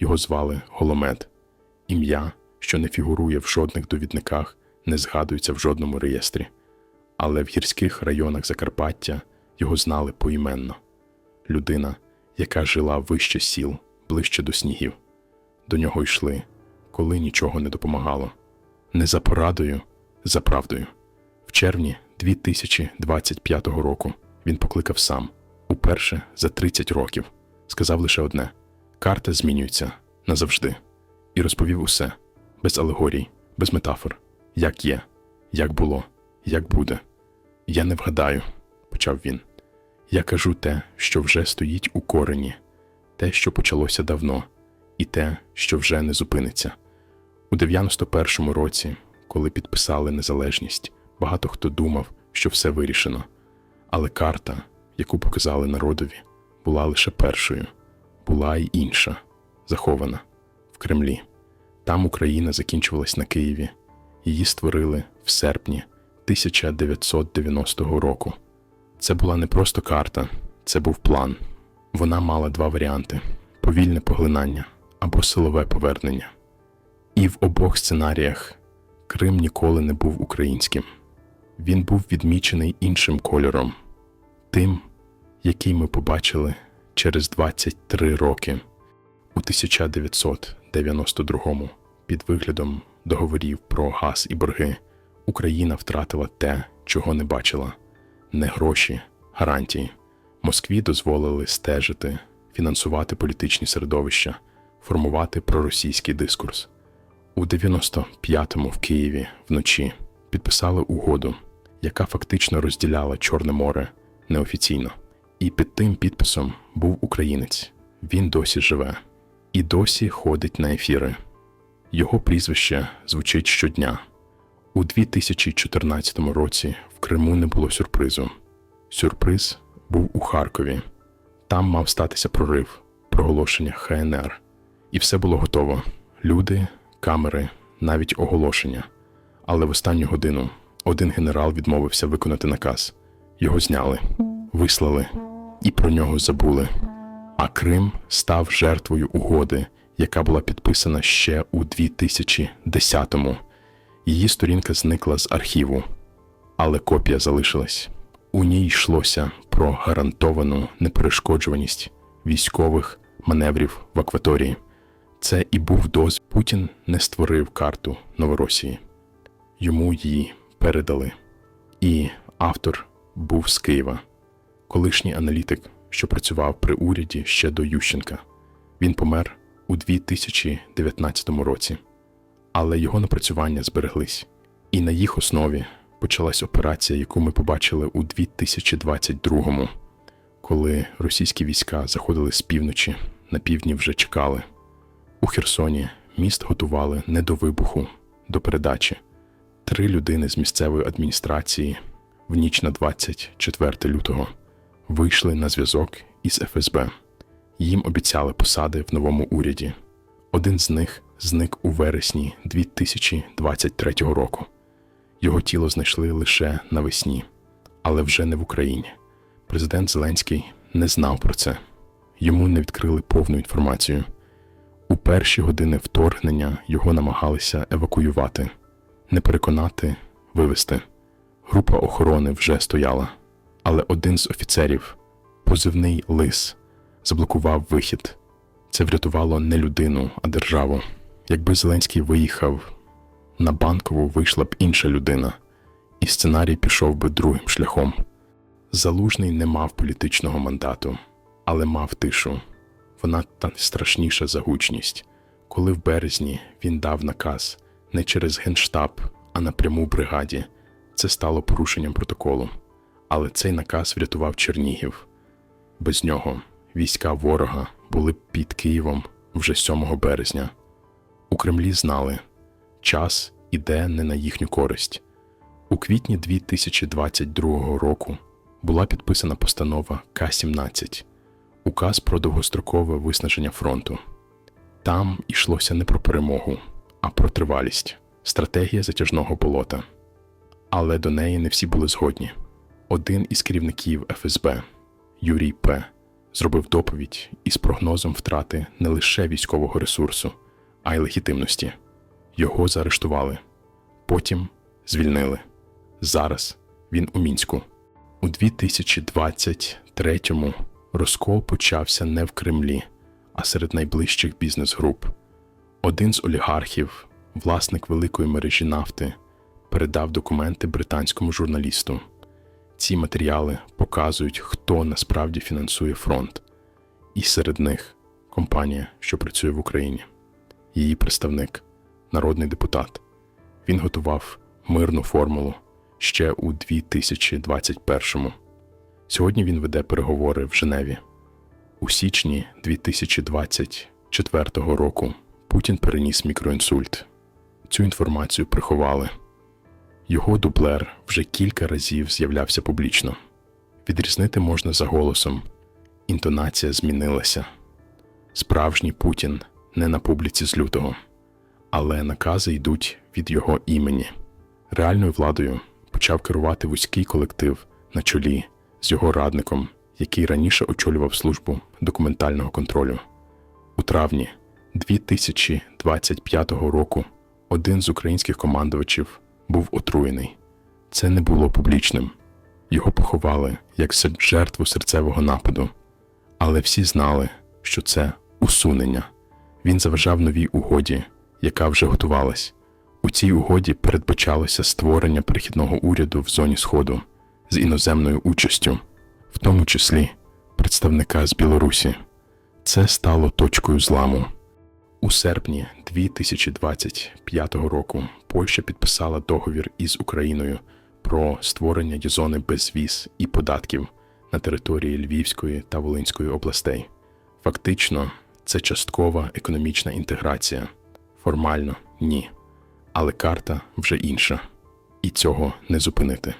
Його звали Голомед. Ім'я, що не фігурує в жодних довідниках, не згадується в жодному реєстрі. Але в гірських районах Закарпаття його знали поіменно. Людина, яка жила вище сіл, ближче до снігів. До нього йшли, коли нічого не допомагало. Не за порадою, за правдою. В червні 2025 року він покликав сам, уперше за 30 років, сказав лише одне: карта змінюється назавжди, і розповів усе, без алегорій, без метафор, як є, як було, як буде. Я не вгадаю, почав він. Я кажу те, що вже стоїть у корені, те, що почалося давно, і те, що вже не зупиниться. У 91-му році, коли підписали незалежність, багато хто думав, що все вирішено. Але карта, яку показали народові, була лише першою, була й інша, захована в Кремлі. Там Україна закінчувалась на Києві. Її створили в серпні 1990 року. Це була не просто карта, це був план. Вона мала два варіанти: повільне поглинання або силове повернення. І в обох сценаріях Крим ніколи не був українським. Він був відмічений іншим кольором, тим, який ми побачили через 23 роки у 1992-му під виглядом договорів про газ і борги Україна втратила те, чого не бачила не гроші, гарантії. Москві дозволили стежити, фінансувати політичні середовища, формувати проросійський дискурс. У 95-му в Києві вночі підписали угоду, яка фактично розділяла Чорне море неофіційно. І під тим підписом був українець. Він досі живе і досі ходить на ефіри. Його прізвище звучить щодня. У 2014 році в Криму не було сюрпризу. Сюрприз був у Харкові. Там мав статися прорив, проголошення ХНР. І все було готово: люди, камери, навіть оголошення. Але в останню годину один генерал відмовився виконати наказ. Його зняли, вислали і про нього забули. А Крим став жертвою угоди, яка була підписана ще у 2010-му. Її сторінка зникла з архіву, але копія залишилась. У ній йшлося про гарантовану неперешкоджуваність військових маневрів в акваторії. Це і був дозвіл. Путін не створив карту Новоросії. Йому її передали. І автор був з Києва, колишній аналітик, що працював при уряді ще до Ющенка. Він помер у 2019 році, але його напрацювання збереглись. І на їх основі почалась операція, яку ми побачили у 2022-му, коли російські війська заходили з півночі, на півдні вже чекали. У Херсоні міст готували не до вибуху, до передачі. Три людини з місцевої адміністрації в ніч на 24 лютого вийшли на зв'язок із ФСБ. Їм обіцяли посади в новому уряді. Один з них зник у вересні 2023 року. Його тіло знайшли лише навесні, але вже не в Україні. Президент Зеленський не знав про це. Йому не відкрили повну інформацію. У перші години вторгнення його намагалися евакуювати, не переконати, вивести. Група охорони вже стояла, але один з офіцерів, позивний лис, заблокував вихід. Це врятувало не людину, а державу. Якби Зеленський виїхав, на банкову вийшла б інша людина, і сценарій пішов би другим шляхом. Залужний не мав політичного мандату, але мав тишу. Вона та страшніша за гучність. Коли в березні він дав наказ не через генштаб, а напряму бригаді, це стало порушенням протоколу. Але цей наказ врятував Чернігів. Без нього війська ворога були б під Києвом вже 7 березня. У Кремлі знали, час іде не на їхню користь. У квітні 2022 року була підписана постанова К-17 указ про довгострокове виснаження фронту. Там йшлося не про перемогу, а про тривалість, стратегія затяжного болота. Але до неї не всі були згодні. Один із керівників ФСБ Юрій П. зробив доповідь із прогнозом втрати не лише військового ресурсу, а й легітимності. Його заарештували, потім звільнили. Зараз він у мінську. У 2023-му розкол почався не в Кремлі, а серед найближчих бізнес-груп. Один з олігархів, власник великої мережі нафти, передав документи британському журналісту. Ці матеріали показують, хто насправді фінансує фронт, і серед них компанія, що працює в Україні. Її представник, народний депутат. Він готував мирну формулу ще у 2021-му. Сьогодні він веде переговори в Женеві. У січні 2024 року Путін переніс мікроінсульт. Цю інформацію приховали. Його дублер вже кілька разів з'являвся публічно. Відрізнити можна за голосом. Інтонація змінилася. Справжній Путін не на публіці з лютого, але накази йдуть від його імені. Реальною владою почав керувати вузький колектив на чолі з його радником, який раніше очолював службу документального контролю. У травні 2025 року один з українських командувачів був отруєний. Це не було публічним. Його поховали як жертву серцевого нападу, але всі знали, що це усунення. Він заважав новій угоді, яка вже готувалась. У цій угоді передбачалося створення перехідного уряду в зоні Сходу з іноземною участю, в тому числі представника з Білорусі. Це стало точкою зламу. У серпні 2025 року Польща підписала договір із Україною про створення зони без віз і податків на території Львівської та Волинської областей. Фактично, це часткова економічна інтеграція. Формально ні. Але карта вже інша, і цього не зупинити.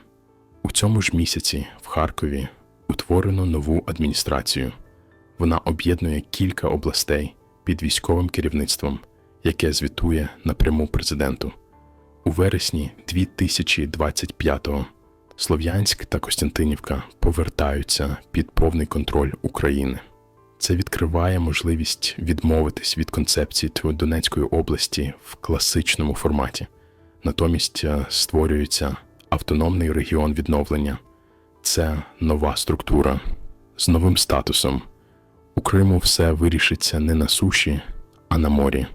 У цьому ж місяці в Харкові утворено нову адміністрацію. Вона об'єднує кілька областей під військовим керівництвом, яке звітує напряму президенту. У вересні 2025-го Слов'янськ та Костянтинівка повертаються під повний контроль України. Це відкриває можливість відмовитись від концепції Донецької області в класичному форматі. Натомість е, створюється автономний регіон відновлення. Це нова структура з новим статусом. У Криму все вирішиться не на суші, а на морі.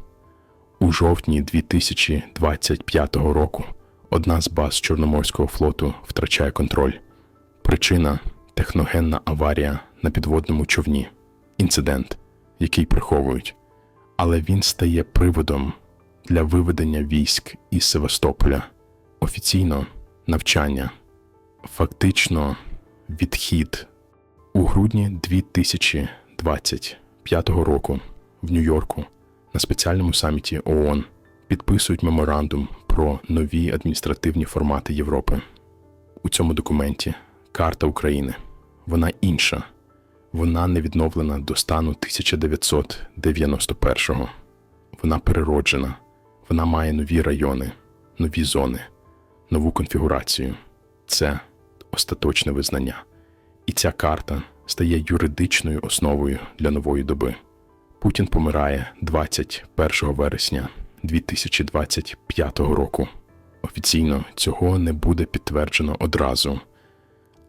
У жовтні 2025 року одна з баз Чорноморського флоту втрачає контроль. Причина техногенна аварія на підводному човні, інцидент, який приховують, але він стає приводом для виведення військ із Севастополя, офіційно навчання, фактично відхід. У грудні 2025 року в Нью-Йорку на спеціальному саміті ООН підписують меморандум про нові адміністративні формати Європи. У цьому документі карта України. Вона інша. Вона не відновлена до стану 1991-го. Вона перероджена. Вона має нові райони, нові зони, нову конфігурацію. Це остаточне визнання. І ця карта стає юридичною основою для нової доби. Путін помирає 21 вересня 2025 року. Офіційно цього не буде підтверджено одразу.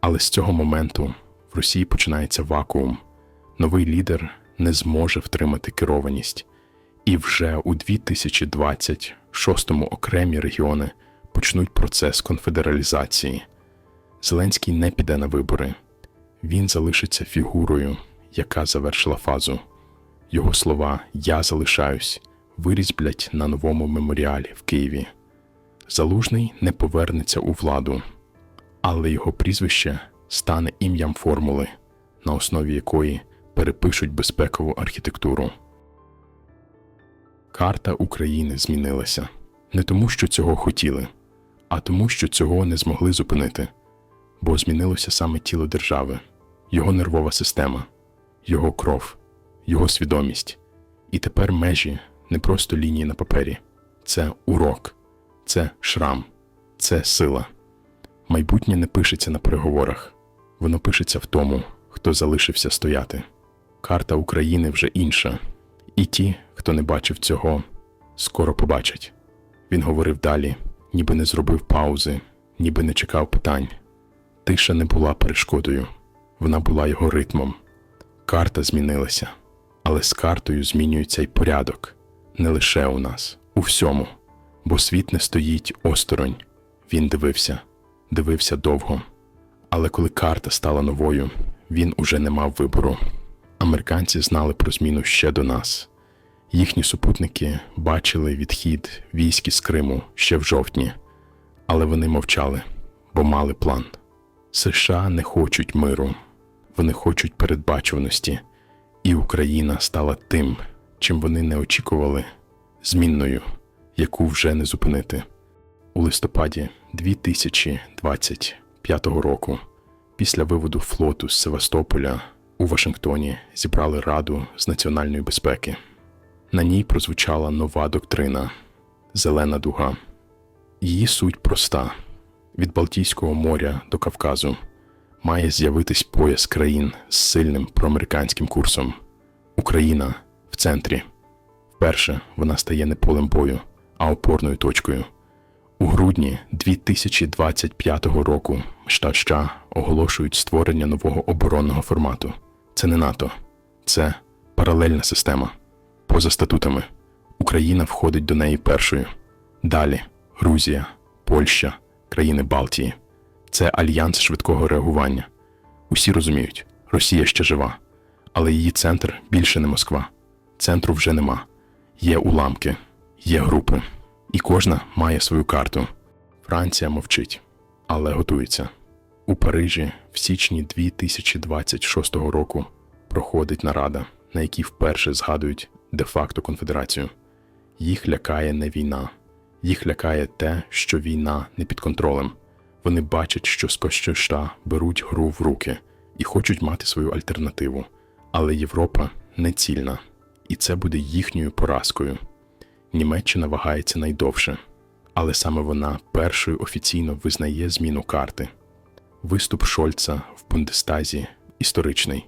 Але з цього моменту в Росії починається вакуум. Новий лідер не зможе втримати керованість. І вже у 2026-му окремі регіони почнуть процес конфедералізації. Зеленський не піде на вибори. Він залишиться фігурою, яка завершила фазу. Його слова Я залишаюсь вирізблять на новому меморіалі в Києві. Залужний не повернеться у владу, але його прізвище стане ім'ям формули, на основі якої перепишуть безпекову архітектуру. Карта України змінилася не тому, що цього хотіли, а тому, що цього не змогли зупинити, бо змінилося саме тіло держави, його нервова система, його кров, його свідомість. І тепер межі не просто лінії на папері, це урок, це шрам, це сила. Майбутнє не пишеться на переговорах, воно пишеться в тому, хто залишився стояти. Карта України вже інша, і ті, хто не бачив цього, скоро побачать. Він говорив далі, ніби не зробив паузи, ніби не чекав питань. Тиша не була перешкодою, вона була його ритмом. Карта змінилася, але з картою змінюється й порядок не лише у нас, у всьому, бо світ не стоїть осторонь. Він дивився, дивився довго. Але коли карта стала новою, він уже не мав вибору. Американці знали про зміну ще до нас. Їхні супутники бачили відхід військ із Криму ще в жовтні, але вони мовчали, бо мали план. США не хочуть миру, вони хочуть передбачуваності, і Україна стала тим, чим вони не очікували, змінною, яку вже не зупинити. У листопаді 2025 року, після виводу флоту з Севастополя у Вашингтоні зібрали Раду з національної безпеки. На ній прозвучала нова доктрина Зелена дуга. Її суть проста: від Балтійського моря до Кавказу має з'явитись пояс країн з сильним проамериканським курсом. Україна в центрі. Вперше вона стає не полем бою, а опорною точкою. У грудні 2025 року штат США оголошують створення нового оборонного формату. Це не НАТО, це паралельна система. Поза статутами Україна входить до неї першою. Далі Грузія, Польща, країни Балтії. Це альянс швидкого реагування. Усі розуміють, Росія ще жива, але її центр більше не Москва. Центру вже нема. Є уламки, є групи, і кожна має свою карту. Франція мовчить, але готується. У Парижі в січні 2026 року проходить нарада, на якій вперше згадують де-факто конфедерацію. Їх лякає не війна, їх лякає те, що війна не під контролем. Вони бачать, що з беруть гру в руки і хочуть мати свою альтернативу. Але Європа не цільна, і це буде їхньою поразкою. Німеччина вагається найдовше, але саме вона першою офіційно визнає зміну карти. Виступ Шольца в Бундестазі історичний.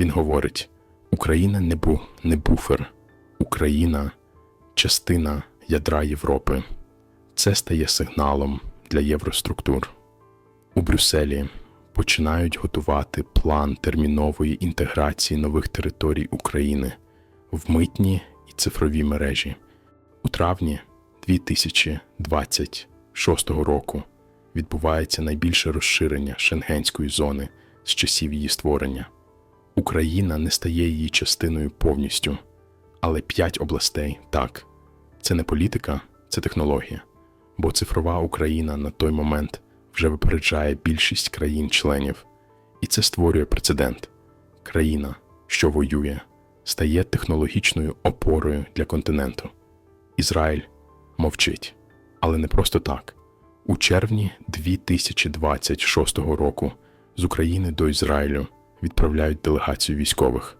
Він говорить: Україна не, бу, не буфер, Україна частина ядра Європи. Це стає сигналом для євроструктур. У Брюсселі починають готувати план термінової інтеграції нових територій України в митні і цифрові мережі. У травні 2026 року відбувається найбільше розширення шенгенської зони з часів її створення. Україна не стає її частиною повністю, але п'ять областей так. Це не політика, це технологія. Бо цифрова Україна на той момент вже випереджає більшість країн-членів, і це створює прецедент. Країна, що воює, стає технологічною опорою для континенту. Ізраїль мовчить, але не просто так. У червні 2026 року з України до Ізраїлю відправляють делегацію військових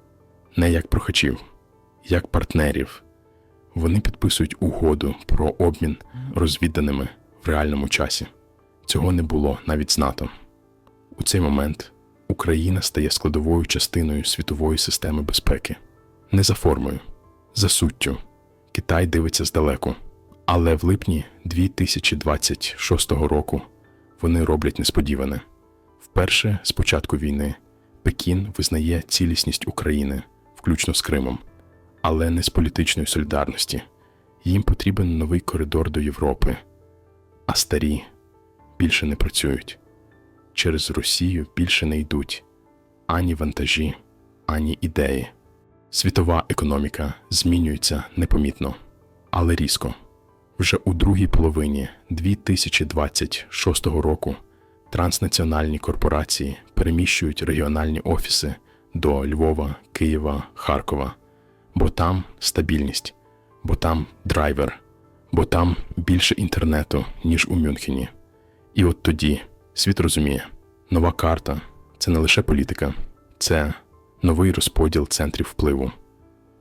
не як прохачів, як партнерів. Вони підписують угоду про обмін розвідданими в реальному часі. Цього не було навіть з НАТО. У цей момент Україна стає складовою частиною світової системи безпеки, не за формою, за суттю. Китай дивиться здалеку. Але в липні 2026 року вони роблять несподіване. Вперше з початку війни Пекін визнає цілісність України, включно з Кримом, але не з політичної солідарності. Їм потрібен новий коридор до Європи, а старі більше не працюють. Через Росію більше не йдуть ані вантажі, ані ідеї. Світова економіка змінюється непомітно, але різко. Вже у другій половині 2026 року транснаціональні корпорації переміщують регіональні офіси до Львова, Києва, Харкова, бо там стабільність, бо там драйвер, бо там більше інтернету, ніж у Мюнхені. І от тоді світ розуміє, нова карта це не лише політика, це новий розподіл центрів впливу.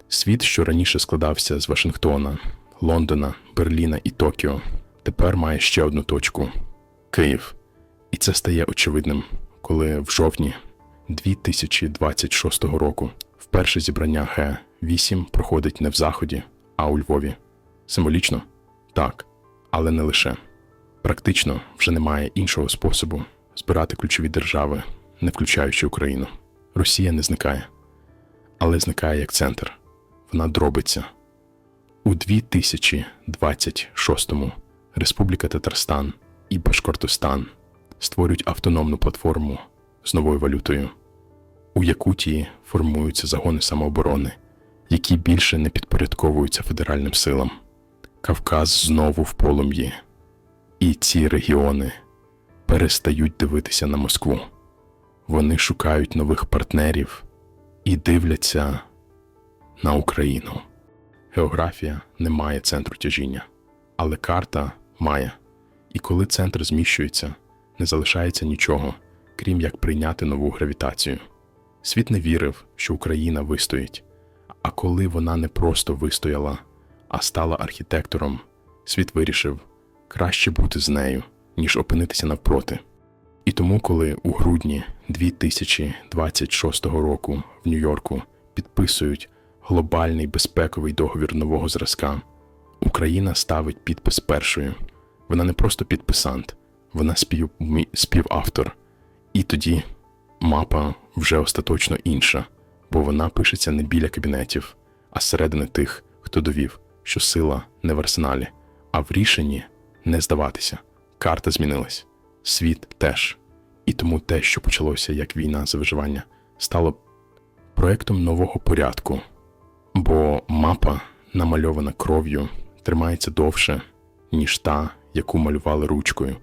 Світ, що раніше складався з Вашингтона, Лондона, Берліна і Токіо, тепер має ще одну точку Київ. І це стає очевидним, коли в жовтні 2026 року Вперше зібрання Г8 проходить не в Заході, а у Львові. Символічно? Так, але не лише. Практично вже немає іншого способу збирати ключові держави, не включаючи Україну. Росія не зникає, але зникає як центр. Вона дробиться. У 2026-му Республіка Татарстан і Башкортостан створюють автономну платформу з новою валютою. У Якутії формуються загони самооборони, які більше не підпорядковуються федеральним силам. Кавказ знову в полум'ї, і ці регіони перестають дивитися на Москву. Вони шукають нових партнерів і дивляться на Україну. Географія не має центру тяжіння, але карта має. І коли центр зміщується, не залишається нічого, крім як прийняти нову гравітацію. Світ не вірив, що Україна вистоїть. А коли вона не просто вистояла, а стала архітектором, світ вирішив краще бути з нею, ніж опинитися навпроти. І тому, коли у грудні 2026 року в Нью-Йорку підписують глобальний безпековий договір нового зразка, Україна ставить підпис першою. Вона не просто підписант, вона спів... співавтор. І тоді мапа вже остаточно інша, бо вона пишеться не біля кабінетів, а зсередини тих, хто довів, що сила не в арсеналі, а в рішенні не здаватися. Карта змінилась, світ теж. І тому те, що почалося як війна за виживання, стало проектом нового порядку, бо мапа, намальована кров'ю, тримається довше, ніж та, яку малювали ручкою